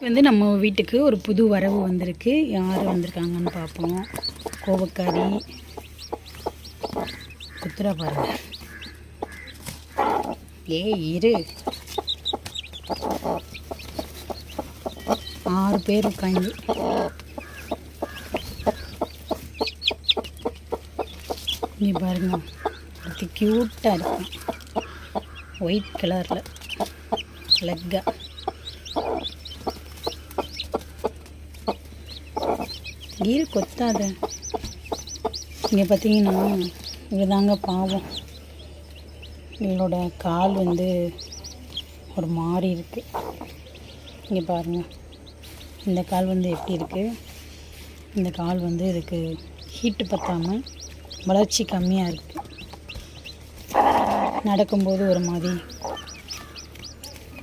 வந்து நம்ம வீட்டுக்கு ஒரு புது வரவு வந்திருக்கு. யார் வந்திருக்காங்கன்னு பார்ப்போம். கோவக்காரி. குத்துரா பாருங்க. ஏ இரு. ஆறு பேர் உட்காந்து நீ பாருங்க. அது க்யூட்டாக இருக்கும் ஒயிட் கலரில் லெக்கா ஈர கொத்தாத. இங்கே பார்த்தீங்கன்னா இதுதாங்க பாவம். இவளோட கால் வந்து ஒரு மாறி இருக்குது இங்கே பாருங்கள் இந்த கால் வந்து எப்படி இருக்குது இந்த கால் வந்து இதுக்கு ஹீட்டு பற்றாமல் வளர்ச்சி கம்மியாக இருக்குது நடக்கும்போது ஒரு மாதிரி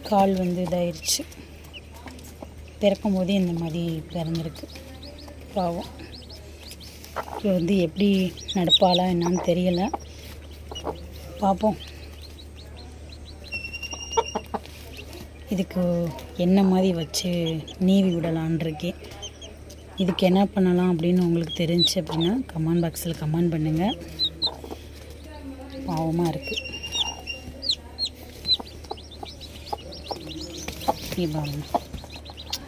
கால் வந்து இதாயிருச்சு. பிறக்கும்போதே இந்த மாதிரி பிறந்திருக்கு. பாவம். இது வந்து எப்படி நடப்பாளா என்னான்னு தெரியல. பார்ப்போம் இதுக்கு என்ன மாதிரி வச்சு நீவி விடலான் இருக்கேன். இதுக்கு என்ன பண்ணலாம் அப்படின்னு உங்களுக்கு தெரிஞ்சு அப்படின்னா கமெண்ட் பாக்ஸில் கமெண்ட் பண்ணுங்கள் பாவமாக இருக்குது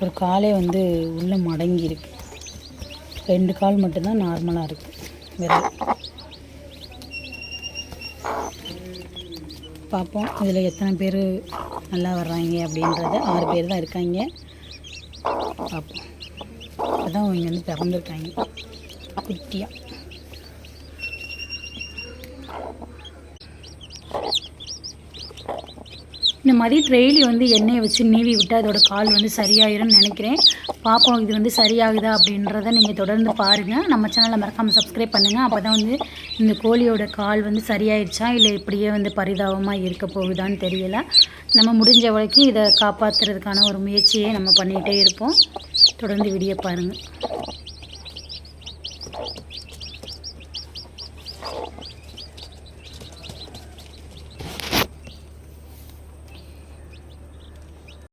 ஒரு காலே வந்து உள்ளே மடங்கி இருக்கு ரெண்டு கால் மட்டும்தான் நார்மலாக இருக்குது விரல் பார்ப்போம் இதில் எத்தனை பேர் நல்லா வர்றாங்க அப்படின்றத. ஆறு பேர் தான் இருக்காங்க. பார்ப்போம் அதான் இங்கே வந்து பிறந்திருக்காங்க. குட்டியாக இந்த மாதிரி ட்ரெயிலி வந்து எண்ணெயை வச்சு நீவி விட்டு அதோட கால் வந்து சரியாயிரும்னு நினைக்கிறேன். பார்ப்போம் இது வந்து சரியாகுதா அப்படின்றத நீங்கள் தொடர்ந்து பாருங்கள் நம்ம சேனலை மறக்காமல் சப்ஸ்கிரைப் பண்ணுங்கள் அப்போ தான் வந்து இந்த கோழியோட கால் வந்து சரியாயிடுச்சா இல்லை இப்படியே வந்து பரிதாபமாக இருக்க போகுதான்னு தெரியலை. நம்ம முடிஞ்ச வரைக்கும் இதை காப்பாற்றுறதுக்கான ஒரு முயற்சியை நம்ம பண்ணிகிட்டே இருப்போம். தொடர்ந்து வீடியோ பாருங்கள்